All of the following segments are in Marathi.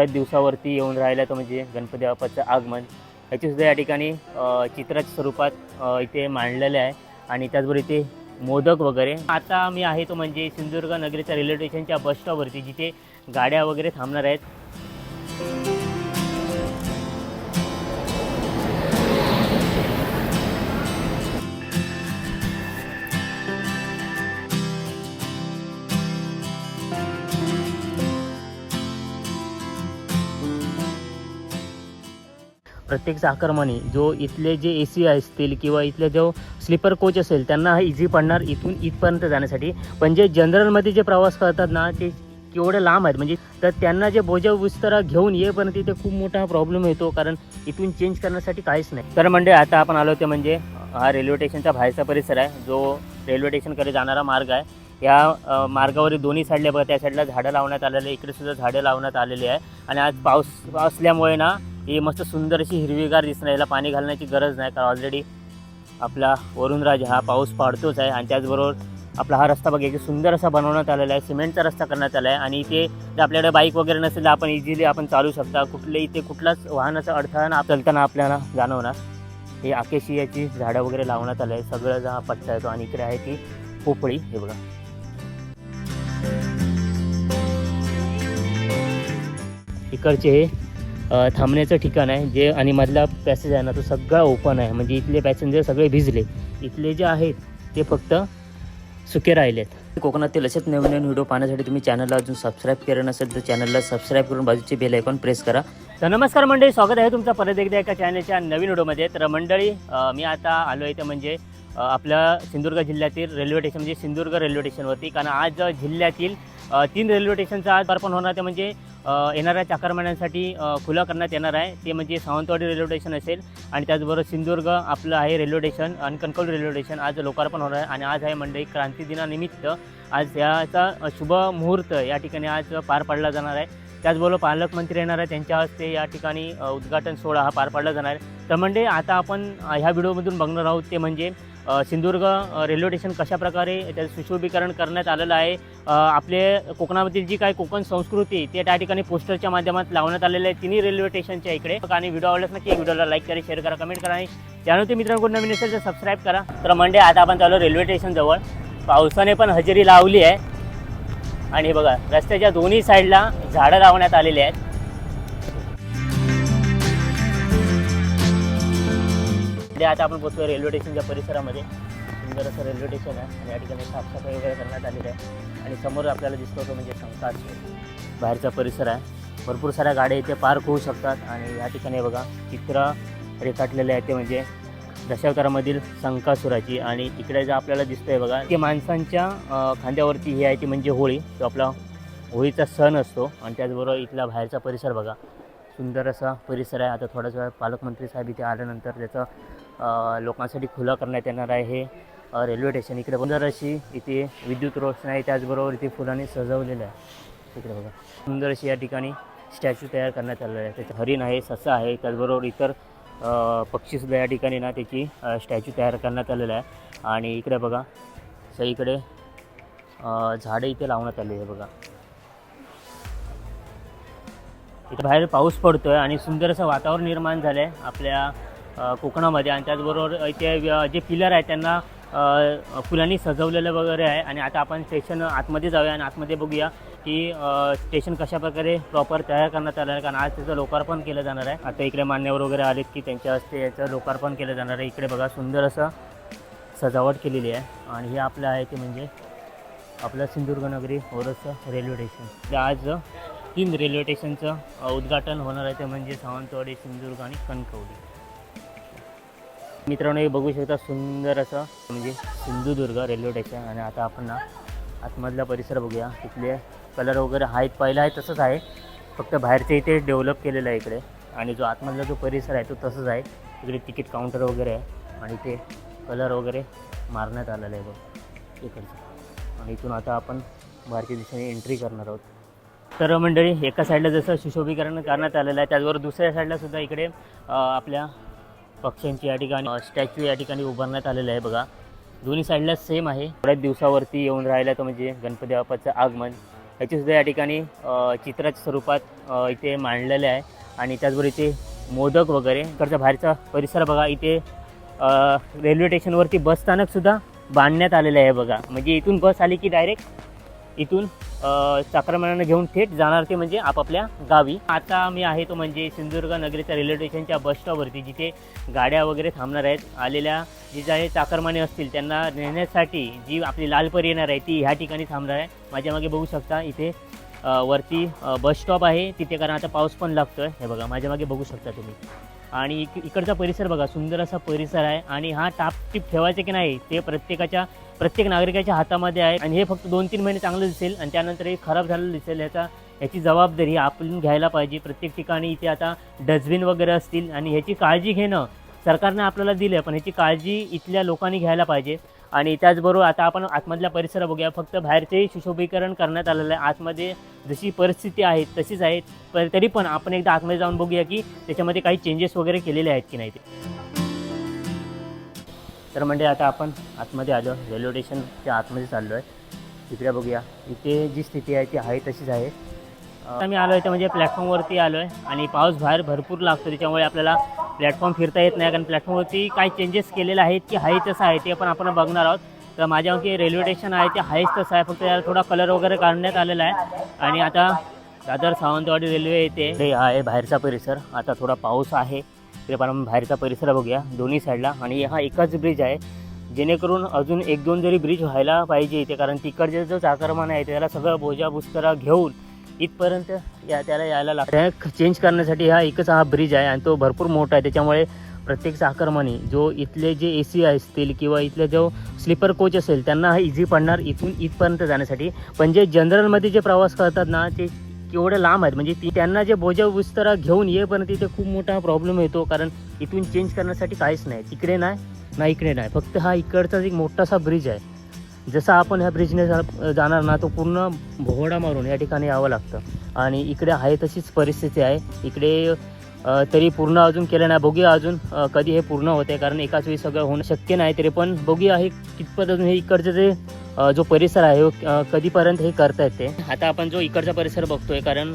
त्याच दिवसावरती येऊन राहिला तर म्हणजे गणपती बाप्पाचं आगमन. याचीसुद्धा या ठिकाणी चित्राच्या स्वरूपात इथे मांडलेले आहे. आणि त्याचबरोबर इथे मोदक वगैरे. आता मी आहे तो म्हणजे सिंधुदुर्ग नगरीच्या रेल्वे स्टेशनच्या बस स्टॉपवरती जिथे गाड्या वगैरे थांबणार आहेत. प्रत्येक चाकरमानी जो इथले जे ए सी असतील किंवा इथले जो स्लीपर कोच असेल त्यांना हा इझी पडणार इथून इथपर्यंत जाण्यासाठी. पण जे जनरलमध्ये जे प्रवास करतात ना ते केवढे लांब आहेत. म्हणजे तर त्यांना जे बोजा विस्तारा घेऊन येईपर्यंत इथे खूप मोठा प्रॉब्लेम येतो कारण इथून चेंज करण्यासाठी काहीच नाही. तर म्हणजे आता आपण आलो ते म्हणजे हा रेल्वे स्टेशनचा बाहेरचा परिसर आहे. जो रेल्वे स्टेशनकडे जाणारा मार्ग आहे. या मार्गावर मार्गावरील दोन्ही साईडला बघा त्या साईडला झाडं लावण्यात आलेले आहे इकडे सुद्धा झाडं लावण्यात आलेली आहे आणि आज पाऊस असल्यामुळे ना ही मस्त सुंदर अशी हिरवीगार दिसणार याला पाणी घालण्याची गरज नाही कारण ऑलरेडी आपला वरुणराज हा पाऊस पाडतोच आहे. आणि त्याचबरोबर आपला हा रस्ता बघा की सुंदर असा बनवण्यात आलेला आहे. सिमेंटचा रस्ता करण्यात आला आहे आणि इथे जर आपल्याकडे बाईक वगैरे नसेल तर आपण इझिली आपण चालू शकता. कुठले इथे कुठलाच वाहनाचा अडथळा ना चालताना आपल्याला जाणवणार. हे आकेशियाची झाडं वगैरे लावण्यात आलं आहे सगळं हा पट्टा येतो. आणि इकडे आहे ती पोपळी. हे बघा. इकडचे हे थांबण्याचं ठिकाण आहे जे आणि मधला पॅसेज आहे ना तो सगळा ओपन आहे. म्हणजे इथले पॅसेंजर सगळे भिजले. इथले जे आहेत ते फक्त सुके राहिलेत. कोकणातील असेच नवीन नवीन व्हिडिओ पाहण्यासाठी तुम्ही चॅनलला अजून सबस्क्राईब केलं नसेल तर चॅनलला सबस्क्राईब करून बाजूचे बेल आयकॉन प्रेस करा. तर नमस्कार मंडळी स्वागत आहे तुमचं परत एकदा एका चॅनलच्या नवीन व्हिडिओमध्ये तर मंडळी मी आता आलो आहे ते म्हणजे आपल्या सिंधुदुर्ग जिल्ह्यातील रेल्वे स्टेशन म्हणजे सिंधुदुर्ग रेल्वे स्टेशनवरती कारण आज जिल्ह्यातील तीन रेल्वे स्टेशनचं आज अर्पण होणार ते म्हणजे येणाऱ्या चाकरमान्यांसाठी खुलं करण्यात येणार आहे. ते म्हणजे सावंतवाडी रेल्वे स्टेशन असेल आणि त्याचबरोबर सिंधुदुर्ग आपलं आहे रेल्वे स्टेशन आणि कणकवली रेल्वे स्टेशन. आज लोकार्पण होणार आहे आणि आज आहे मंडई क्रांती दिनानिमित्त. आज याचा शुभ मुहूर्त या ठिकाणी आज पार पाडला जाणार आहे. त्याचबरोबर पालकमंत्री येणार आहे. त्यांच्या हस्ते या ठिकाणी उद्घाटन सोहळा हा पार पाडला जाणार आहे. तर म्हणजे आता आपण ह्या व्हिडिओमधून बघणार आहोत ते म्हणजे सिंधुदुर्ग रेल्वे स्टेशन कशाप्रकारे त्याचं सुशोभीकरण करण्यात आलेलं आहे? आपले कोकणामधील जी काही कोकण संस्कृती ते त्या ठिकाणी पोस्टरच्या माध्यमात लावण्यात आलेलं आहे तिन्ही रेल्वे स्टेशनच्या इकडे. आणि व्हिडिओ आवडलाच नक्की व्हिडिओला लाईक करा शेअर करा कमेंट करा. आणि त्यानंतर मित्रांनो नवीन असेल तर सबस्क्राईब करा. तर म्हणजे आता आपण चालू रेल्वे स्टेशनजवळ पावसाने पण हजेरी लावली आहे. आणि हे बघा रस्त्याच्या दोन्ही साईडला झाडं लावण्यात आलेली आहेत. इकडे आता आपण बसतो रेल्वे स्टेशनच्या परिसरामध्ये. सुंदर असं रेल्वे स्टेशन आहे आणि या ठिकाणी साफसफाई वगैरे करण्यात आलेली आहे. आणि समोर आपल्याला दिसतो तो म्हणजे शंकाच बाहेरचा परिसर आहे. भरपूर साऱ्या गाड्या इथे पार्क होऊ शकतात आणि या ठिकाणी बघा चित्र रेखाटलेले आहे ते म्हणजे दशावतारामधील संकासुराची आणि इकडे जे आपल्याला दिसतंय बघा ते माणसांच्या खांद्यावरती ही आहे ती म्हणजे होळी. तो आपला होळीचा सण असतो आणि त्याचबरोबर इथला बाहेरचा परिसर बघा. सुंदर असा परिसर आहे. आता थोड्याच वेळा पालकमंत्री साहेब इथे आल्यानंतर त्याचं लोकांसाठी खुलं करण्यात येणार आहे. हे रेल्वे स्टेशन इकडे सुंदर अशी इथे विद्युत रोषणाई त्याचबरोबर इथे फुलांनी सजवलेलं आहे. इकडे बघा. सुंदर अशी या ठिकाणी स्टॅच्यू तयार करण्यात आलेला आहे. त्याचं हरिण आहे ससा आहे त्याचबरोबर इतर पक्षीसुद्धा या ठिकाणी ना त्याची स्टॅच्यू तयार करण्यात आलेला आहे. आणि इकडे बघा सगळीकडे झाडे झाडं इथे लावण्यात आलेली आहे बघा. इथे बाहेर पाऊस पडतो आहे आणि सुंदर असं वातावरण निर्माण झालं आहे आपल्या कोकणामध्ये. आणि त्याचबरोबर इथे जे पिलर आहे त्यांना फुलांनी सजवलेलं वगैरे आहे. आणि आता आपण स्टेशन आतमध्ये जाऊया आणि आतमध्ये बघूया की स्टेशन कशाप्रकारे प्रॉपर तयार करण्यात आलं आहे. कारण आज त्याचं लोकार्पण केलं जाणार आहे. आता इकडे मान्यवर वगैरे आलेत की त्यांच्या हस्ते याचं लोकार्पण केलं जाणार आहे. इकडे बघा सुंदर असं सजावट केलेली आहे. आणि हे आपलं आहे ते म्हणजे आपलं सिंधुदुर्गनगरी ओरसचं रेल्वे स्टेशन आज तीन रेल्वे स्टेशनचं उद्घाटन होणार आहे. ते म्हणजे सावंतवाडी सिंधुदुर्ग आणि कणकवली. मित्रांनो हे बघू शकता सुंदर असं म्हणजे सिंधुदुर्ग रेल्वे स्टेशन आणि आता आपण ना आतमधला परिसर बघूया. तिथले कलर वगैरे आहेत पहिला आहे तसंच आहे. फक्त बाहेरच्या इथे डेव्हलप केलेलं आहे इकडे. आणि जो आतमधला जो परिसर आहे तो तसंच आहे. इकडे तिकीट काउंटर वगैरे आहे. आणि ते कलर वगैरे मारण्यात आलेलं आहे बघ इकडचं. आणि इथून आता आपण बाहेरच्या दिशेने एंट्री करणार आहोत. तर मंडळी एका साईडला जसं सुशोभीकरण करण्यात आलेलं आहे त्याचबरोबर दुसऱ्या साईडला सुद्धा इकडे आपल्या पक्ष्यांची या ठिकाणी स्टॅच्यू या ठिकाणी उभारण्यात आलेलं आहे बघा. दोन्ही साईडला सेम आहे. थोड्याच दिवसावरती येऊन राहिला तर म्हणजे गणपती बाप्पाचं आगमन. ह्याचीसुद्धा या ठिकाणी चित्राच्या स्वरूपात इथे मांडलेले आहे. आणि त्याचबरोबर इथे मोदक वगैरे इकडचा बाहेरचा परिसर बघा इथे रेल्वे स्टेशनवरती बस स्थानकसुद्धा बांधण्यात आलेलं आहे बघा. म्हणजे इथून बस आली की डायरेक्ट इथून अ, घेऊन थेट जाणार ते म्हणजे आपापल्या गावी. आता मी आहे तो म्हणजे सिंधुदुर्ग नगरीच्या रेल्वे स्टेशनच्या बस स्टॉपवरती जिथे गाड्या वगैरे थांबणार आहेत. आलेल्या जे जे चाकरमाने असतील त्यांना नेण्यासाठी जी आपली लालपरी येणार आहे ती ह्या ठिकाणी थांबणार आहे. माझ्या मागे बघू शकता इथे वरती बस स्टॉप आहे. तिथे कारण आता पाऊस पण लागतो आहे हे बघा माझ्या मागे बघू शकता तुम्ही. आणि इक इकडचा परिसर बघा सुंदर असा परिसर आहे. आणि हा टापटीप ठेवायचा की नाही ते प्रत्येकाच्या प्रत्येक नागरिकाच्या हातामध्ये आहे. आणि हे फक्त दोन तीन महिने चांगलं दिसेल आणि त्यानंतर हे खराब झालेलं दिसेल ह्याचा ह्याची जबाबदारी आपण घ्यायला पाहिजे. प्रत्येक ठिकाणी इथे आता डस्टबिन वगैरे असतील. आणि ह्याची काळजी घेणं सरकारने आपल्याला दिलं पण ह्याची काळजी इथल्या लोकांनी घ्यायला पाहिजे. आणि त्याचबरोबर आता आपण आतमधल्या परिसर बघूया. फक्त बाहेरचेही सुशोभीकरण करण्यात आलेलं आहे. आतमध्ये जशी परिस्थिती आहे तशीच आहे. पण तरी पण आपण एकदा आतमध्ये जाऊन बघूया की त्याच्यामध्ये काही चेंजेस वगैरे केलेले आहेत की नाही ते. तर म्हणजे आता आपण आतमध्ये आलो. रेल्वे स्टेशनच्या आतमध्ये चाललो आहे तिकडे बघूया. इथे जी स्थिती आहे ती आहे तशीच आहे. आता मी आलो आहे म्हणजे प्लॅटफॉर्मवरती आलो आहे आणि पाऊस बाहेर भरपूर लागतो त्याच्यामुळे आपल्याला प्लॅटफॉर्म फिरता येत नाही. कारण प्लॅटफॉर्मवरती काय चेंजेस केलेले आहेत की आहे तसं आहे ते पण आपण बघणार आहोत. तर माझ्या की रेल्वे स्टेशन आहे ते आहेच तसं आहे. फक्त याला थोडा कलर वगैरे काढण्यात आलेला आहे. आणि आता दादर सावंतवाडी रेल्वे येते. हे आहे बाहेरचा परिसर. आता थोडा पाऊस आहे. ते पण आपण बाहेरचा परिसर बघूया दोन्ही साईडला आणि हा एकच ब्रिज आहे जेणेकरून अजून एक दोन जरी ब्रिज व्हायला पाहिजे इथे. कारण तिकडचे जो चाकरमान आहे त्याला सगळं बोजा बुस्करा घेऊन इथपर्यंत या त्याला यायला लागतं. चेंज करण्यासाठी हा एकच हा ब्रिज आहे आणि तो भरपूर मोठा आहे. त्याच्यामुळे प्रत्येक चाकरमानी जो इथले जे ए सी असतील किंवा इथले जो स्लीपर कोच असेल त्यांना हा इझी पडणार इथून इथपर्यंत जाण्यासाठी. पण जे जनरलमध्ये जे प्रवास करतात ना ते केवढं लांब आहेत. म्हणजे ती त्यांना जे बोजा विस्तारा घेऊन येईपर्यंत इथे खूप मोठा प्रॉब्लेम येतो. कारण इथून चेंज करण्यासाठी काहीच नाही. तिकडे नाही ना इकडे नाही. फक्त हा इकडचाच एक मोठासा ब्रिज आहे. जसा आपण ह्या ब्रिजने जा- जाणार ना तो पूर्ण भोवडा मारून या ठिकाणी यावं लागतं. आणि इकडे आहे तशीच परिस्थिती आहे. इकडे तरी पूर्ण अजून केलं नाही. बघूया अजून कधी हे पूर्ण होते. कारण एकाच वेळी सगळं होणं शक्य नाही. तरी पण बघूया हे कितपत अजून हे इकडचं जे जो परिसर आहे कधीपर्यंत हे करता येते आता आपण जो इकडचा परिसर बघतोय कारण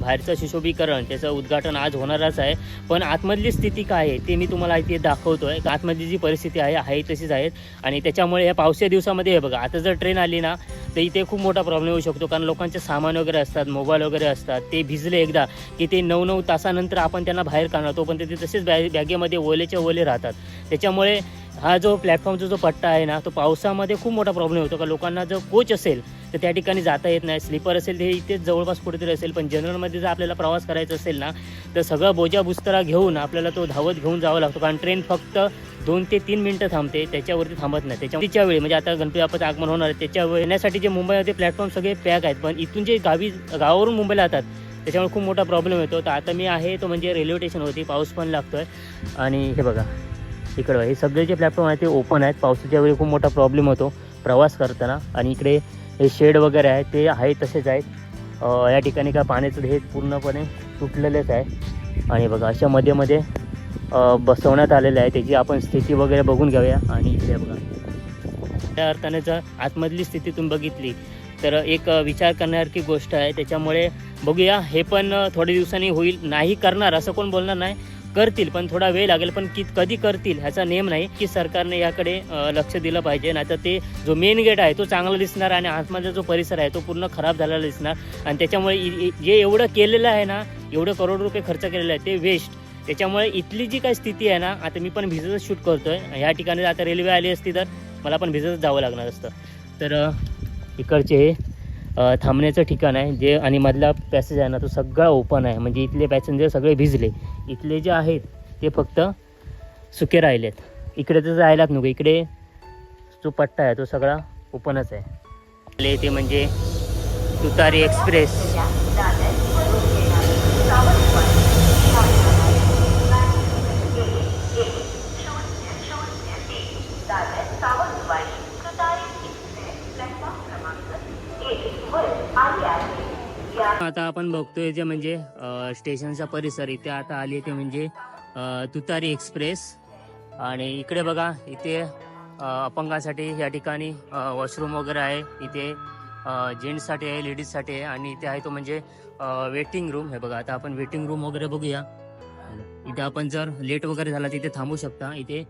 बाहेरचं सुशोभीकरण त्याचं उद्घाटन आज होणारच आहे. पण आतमधली स्थिती काय आहे ते मी तुम्हाला इथे दाखवतोय. आतमधली जी परिस्थिती आहे आहे तशीच आहे. आणि त्याच्यामुळे या पावसाच्या दिवसामध्ये हे बघा आता जर ट्रेन आली ना तर इथे खूप मोठा प्रॉब्लेम होऊ शकतो. कारण लोकांचे सामान वगैरे असतात मोबाईल वगैरे असतात ते भिजले एकदा की ते नऊ नऊ तासानंतर आपण त्यांना बाहेर काढणार. तो पण ते तसेच बॅ बॅगेमध्ये ओलेच्या ओले राहतात. त्याच्यामुळे हा जो प्लॅटफॉर्मचा जो पट्टा आहे ना तो पावसामध्ये खूप मोठा प्रॉब्लेम होतो. का लोकांना जर कोच असेल तर त्या ठिकाणी जाता येत नाही. स्लीपर असेल ते इथेच जवळपास कुठेतरी असेल. पण जनरलमध्ये जर आपल्याला प्रवास करायचा असेल ना तर सगळं बोजा बुस्तरा घेऊन आपल्याला तो धावत घेऊन जावं लागतो. कारण ट्रेन फक्त दोन ते तीन मिनटं थांबते त्याच्यावरती थांबत नाही. त्याच्या तिच्या वेळी म्हणजे आता गणपती बाप्पाचं आगमन होणार आहे त्याच्या येण्यासाठी जे मुंबईमध्ये प्लॅटफॉर्म सगळे पॅक आहेत. पण इथून जे गावी गावावरून मुंबईला जातात त्याच्यामुळे खूप मोठा प्रॉब्लेम येतो. तर आता मी आहे तो म्हणजे रेल्वे स्टेशनवरती पाऊस पण लागतोय. आणि हे बघा. इकडं. हे सगळे जे प्लॅटफॉर्म आहेत ते ओपन आहेत. पावसाच्या वेळी खूप मोठा प्रॉब्लेम होतो प्रवास करताना. आणि इकडे हे शेड वगैरे आहे ते आहे तसेच आहेत. या ठिकाणी का पाण्याचं हे पूर्णपणे तुटलेलेच आहे. आणि बघा अशा मध्ये मध्ये बसवण्यात आलेलं आहे. त्याची आपण स्थिती वगैरे बघून घेऊया. आणि इकडे बघा. त्या अर्थाने जर आतमधली स्थिती तुम्ही बघितली तर एक विचार करण्यासारखी गोष्ट आहे. त्याच्यामुळे बघूया. हे पण थोड्या दिवसांनी होईल. नाही करणार असं कोण बोलणार नाही. करतील पण थोडा वेळ लागेल पण की कधी करतील ह्याचा नेम नाही की सरकारने याकडे लक्ष दिलं पाहिजे. नाहीतर ते जो मेन गेट आहे तो चांगला दिसणार आणि आतमध्ये जो परिसर आहे तो पूर्ण खराब झालेला दिसणार. आणि त्याच्यामुळे इ- जे एवढं केलेलं आहे ना एवढं करोड रुपये खर्च केलेलं आहे ते वेस्ट त्याच्यामुळे इथली जी काही स्थिती आहे ना आता मी पण भिजतच शूट करतोय. ह्या ठिकाणी आता रेल्वे आली असती तर मला पण भिजतच जावं लागणार असतं. तर इकडचे हे थांबण्याचं ठिकाण आहे जे आणि मधला पॅसेज आहे ना तो सगळा ओपन आहे. म्हणजे इथले पॅसेंजर सगळे भिजले. इथले जे आहेत ते फक्त सुके राहिलेत. इकडे तर राहिलात नको. इकडे जो पट्टा आहे तो सगळा ओपनच आहे. आपले ते म्हणजे तुतारी एक्सप्रेस आता आपण बघतोय जे म्हणजे स्टेशनचा परिसर इथे आता आली ते म्हणजे तुतारी एक्सप्रेस. आणि इकडे बघा इथे अपंगासाठी या ठिकाणी वॉशरूम वगैरे आहे. इथे जेंट्ससाठी आहे लेडीजसाठी आहे. आणि इथे आहे तो म्हणजे वेटिंग रूम हे बघा आता आपण वेटिंग रूम वगैरे बघूया. इथे आपण जर लेट वगैरे झाला तिथे थांबू शकता. इथे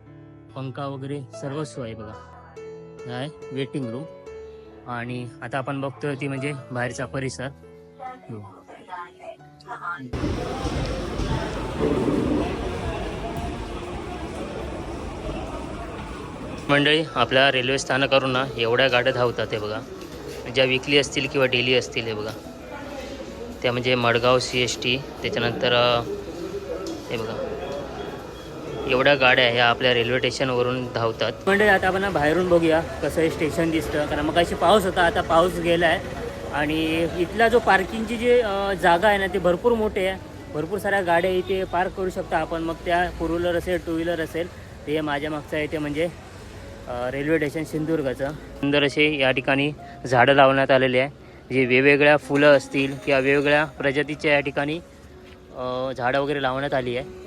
पंखा वगैरे सर्वस्व आहे बघा. काय वेटिंग रूम आणि आता आपण बघतोय ती म्हणजे बाहेरचा परिसर. मंडळी आपल्या रेल्वे स्थानकावरून ना एवढ्या गाड्या धावतात हे बघा. ज्या विकली असतील किंवा डेली असतील हे बघा. त्या म्हणजे मडगाव सी एस टी त्याच्यानंतर हे बघा. एवढ्या गाड्या ह्या आपल्या रेल्वे स्टेशनवरून धावतात. म्हणजे आता आपण बाहेरून बघूया कसं हे स्टेशन दिसतं. कारण मग अशी पाऊस होता आता पाऊस गेला आहे आणि इथला जो पार्किंगची जी जागा आहे ना ती भरपूर मोठी आहे. भरपूर साऱ्या गाड्या इथे पार्क करू शकता आपण. मग त्या फोर व्हीलर असेल टू व्हीलर असेल ते माझ्या मागचं आहे ते म्हणजे रेल्वे स्टेशन सिंधुदुर्गाचं. सुंदर असे या ठिकाणी झाडं लावण्यात आलेले आहे. जे वेगवेगळ्या फुलं असतील किंवा वेगवेगळ्या प्रजातीच्या या ठिकाणी झाडं वगैरे लावण्यात आली आहे.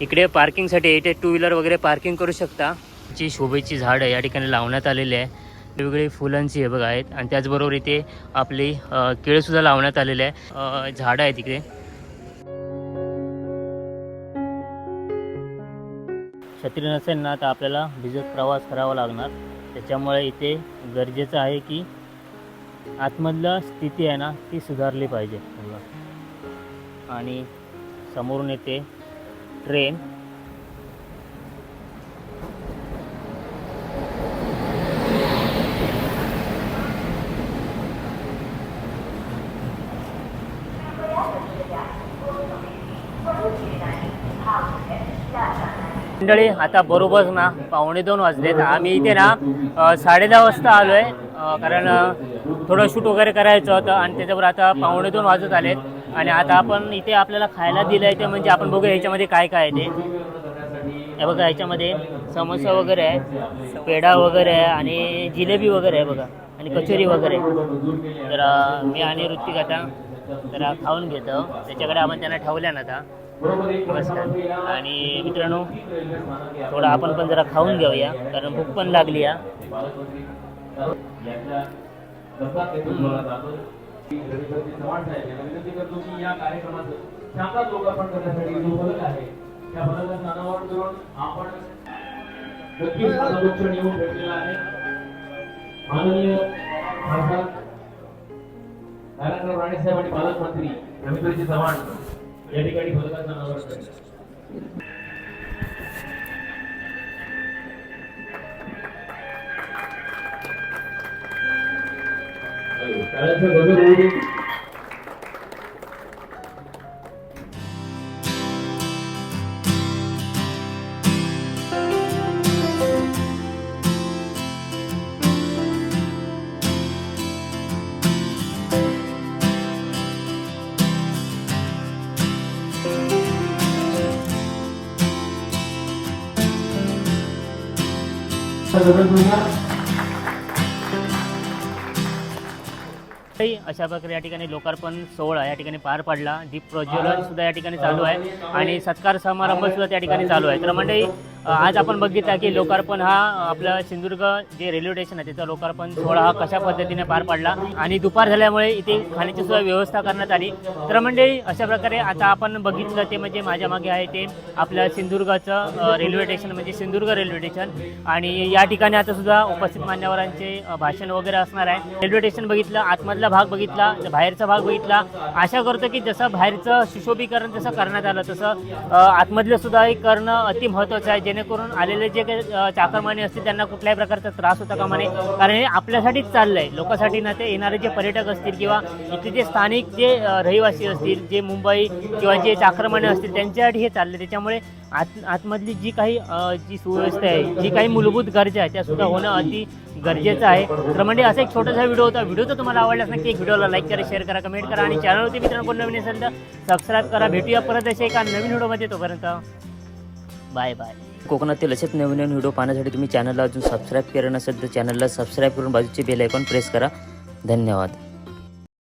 इकडे पार्किंगसाठी इथे टू व्हीलर वगैरे पार्किंग करू शकता. जी शोभेची झाडं या ठिकाणी लावण्यात आलेली आहे. वेगवेगळी फुलांची हे बघा आहेत. आणि त्याचबरोबर इथे आपली केळंसुद्धा केळसुद्धा लावण्यात आलेले आहे. झाडं आहेत इकडे. छत्री नसेल ना तर आपल्याला भिजत प्रवास करावा लागणार. त्याच्यामुळे इथे गरजेचं आहे की आतमधला स्थिती आहे ना ती सुधारली पाहिजे. आणि समोरून येते ट्रेन. मंडळी आता बरोबर ना पावणे दोन वाजलेत. आम्ही इथे ना साडे दहा वाजता आलो आहे कारण थोडं शूट वगैरे करायचं होतं आणि त्याच्यावर आता पावणे दोन वाजत आलेत. आणि आता आपण इथे आपल्याला खायला दिलं आहे ते म्हणजे आपण बघूया याच्यामध्ये काय काय आहे ते. हे बघा याच्यामध्ये समोसा वगैरे आहे पेढा वगैरे आहे आणि जिलेबी वगैरे आहे बघा आणि कचोरी वगैरे तर मी आणि ऋतिक आता जरा खाऊन घेतो. त्याच्याकडे आपण त्यांना ठेवल्या ना आता. नमस्कार आणि मित्रांनो थोडं आपण पण जरा खाऊन घेऊया कारण भूक पण लागली या. या कार्यक्रमाचं शांतात लोकार्पण करण्यासाठी जो फलक आहे त्या स्थानावर आपण नक्कीच निवडून भेटलेला आहे माननीय खासदार नारायणराव राणेसाहेब आणि पालकमंत्री रवींद्रजी चव्हाण या ठिकाणी फलकाचं अनावरण cảm ơn thưa quý vị Hasta la próxima. काही अशा प्रकारे या ठिकाणी लोकार्पण सोहळा या ठिकाणी पार पडला. दीप प्रज्वलन सुद्धा या ठिकाणी चालू आहे. आणि सत्कार समारंभ सुद्धा त्या ठिकाणी चालू आहे. तर मंडळी आज आपण बघितलं की लोकार्पण हा आपलं सिंधुदुर्ग जे रेल्वे स्टेशन आहे त्याचा लोकार्पण सोहळा हा कशा पद्धतीने पार पडला आणि दुपार झाल्यामुळे इथे खाण्याची सुद्धा व्यवस्था करण्यात आली. तर म्हणजे अशा प्रकारे आता आपण बघितलं ते म्हणजे माझ्या मागे आहे ते आपलं सिंधुदुर्गाचं रेल्वे स्टेशन म्हणजे सिंधुदुर्ग रेल्वे स्टेशन आणि या ठिकाणी आता सुद्धा उपस्थित मान्यवरांचे भाषण वगैरे असणार आहे. रेल्वे स्टेशन बघितलं आतमधला भाग बघितला बाहेरचा भाग बघितला. आशा करतो की जसं बाहेरचं सुशोभीकरण जसं करण्यात आलं तसं आतमधलं सुद्धा हे करणं अति महत्त्वाचं आहे जेणेकरून आलेले जे काही चाकरमाने असतील त्यांना कुठल्याही प्रकारचा त्रास होता कामा नये कारण हे आपल्यासाठीच चाललं आहे लोकांसाठी ना ते येणारे जे पर्यटक असतील किंवा इथे जे स्थानिक जे रहिवासी असतील जे मुंबई किंवा जे चाकरमाने असतील त्यांच्यासाठी हे चाललं त्याच्यामुळे आत आतमधली जी काही जी सुव्यवस्था आहे जी काही मूलभूत गरजा आहे त्या सुद्धा होणं अति गरजेचं आहे. तर म्हणजे असा एक छोटासा व्हिडिओ होता. व्हिडिओ तर तुम्हाला आवडलाच नक्की एक व्हिडिओला लाईक करा शेअर करा कमेंट करा आणि चॅनलवरती मित्रांनो कोण नवीन असेल तर सबस्क्राईब करा. भेटूया परत अशा एका नवीन व्हिडिओमध्ये. तोपर्यंत बाय बाय कोकणातील असेच नवीन नवीन व्हिडिओ पाहण्यासाठी तुम्ही चॅनलला अजून सबस्क्राईब केलं नसेल तर चॅनलला सबस्क्राईब करून बाजूचे बेल आयकॉन प्रेस करा. धन्यवाद.